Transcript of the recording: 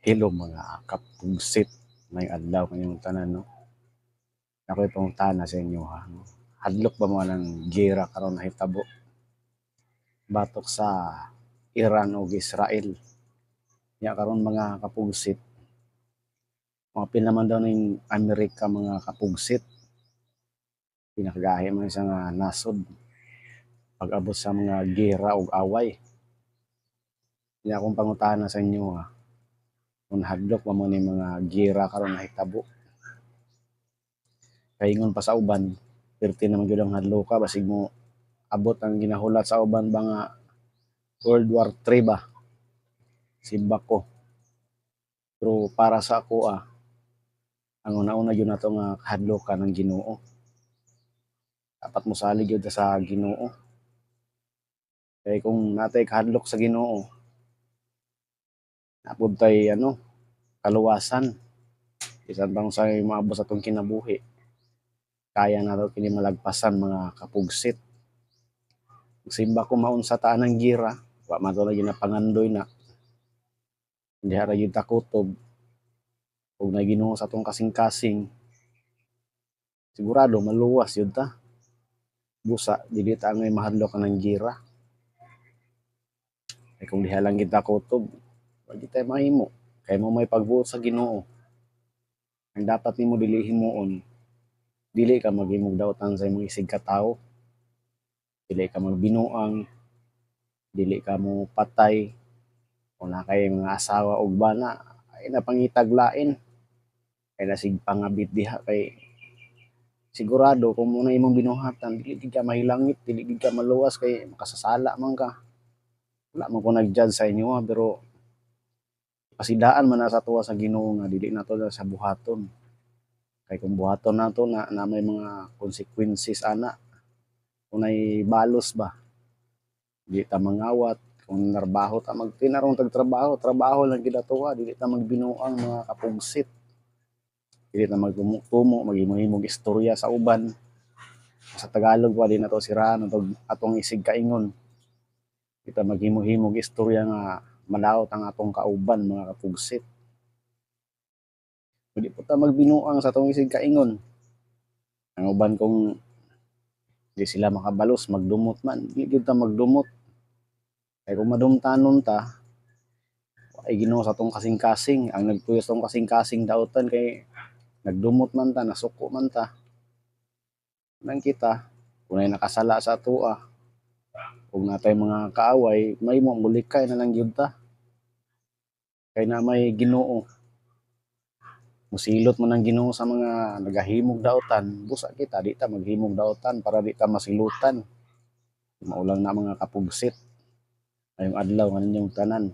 Hello mga kapugsit, may adlaw kanyang tanan no. Ako itong tana sa inyo ha. no? Hadlok ba mo ng gira karon nahitabo batok sa Iran o Israel. Ya karon mga kapugsit, mga pinaman daw ng Amerika mga kapugsit. Pinakagahi man sa nga nasod pag-abot sa mga gira o away. Ya akong pangutana sa inyo ha kung hadlok pa mo ni mga gira karon nahitabo. Kaingon pa sa uban, perti naman gyud ang hadlok ka basig mo abot ang ginahulat sa uban ba nga World War 3 ba? Simba ko. Pero para sa ako ah, ang una-una yun na to nga hadlok ka ng Ginoo. Dapat mo salig yun sa Ginoo. Kaya kung natay kahadlok sa Ginoo, napod tay ano, kaluwasan. Bisan bang sa maabot sa itong kinabuhi. Kaya na daw kini malagpasan mga kapugsit. Simba ko maun sa taan ng gira, wa man lagi na pangandoy na. Hindi hara yun takutob. Kung na Ginoo sa atong kasing-kasing, sigurado maluwas yun ta. Busa, dili ta ngay mahadlok ka ng gira. Kaya kung diha lang kita kutob, wag tayo mahimo. Kaya mo may pagbuot sa Ginoo. Ang dapat nimo dili himuon, dili ka maghimog dautan sa imong isig ka tawo. Dili ka magbinuang, dili ka mo patay, kung na kay mga asawa og bana, ay napangitaglain. Kay nasig pangabit diha kay sigurado kung muna imong binuhatan, dili gid ka mahilangit, dili gid ka maluwas kay makasasala man ka. Wala man ko nag-judge sa inyo pero pasidaan man na sa tuwa sa Ginoo nga dili na to sa buhaton. Kay kung buhaton na na, na may mga consequences ana. Kung nay balos ba, di ta mangawat, kung narbaho ta mag tinarong tagtrabaho, trabaho lang gid atuwa, dili ta magbinuang mga kapugsit. Dili ta magtumutumo, maghimo-himog istorya sa uban. Sa Tagalog pa din nato siraan atong isig kaingon. Kita maghimo-himog istorya nga malawot ang atong kauban mga kapugsit. Pwede po ta magbinuang sa atong isig kaingon. Ang uban kung di sila makabalos, magdumot man, di ta magdumot. Kaya kung madumtanon ta, ay Ginoo sa atong kasing-kasing, ang nagpuyo sa atong kasing-kasing daotan kay nagdumot man ta, nasuko man ta. Nang kita, kung ay nakasala sa atua, kung natay mga kaaway, may mo mulikay na lang gyud ta. Kay na may Ginoo. Musilot man ang Ginoo sa mga nagahimog daotan, busa kita di ta maghimog daotan para di ta masilutan. Maulang na mga kapugsit. Ayong adlaw nga ninyong tanan.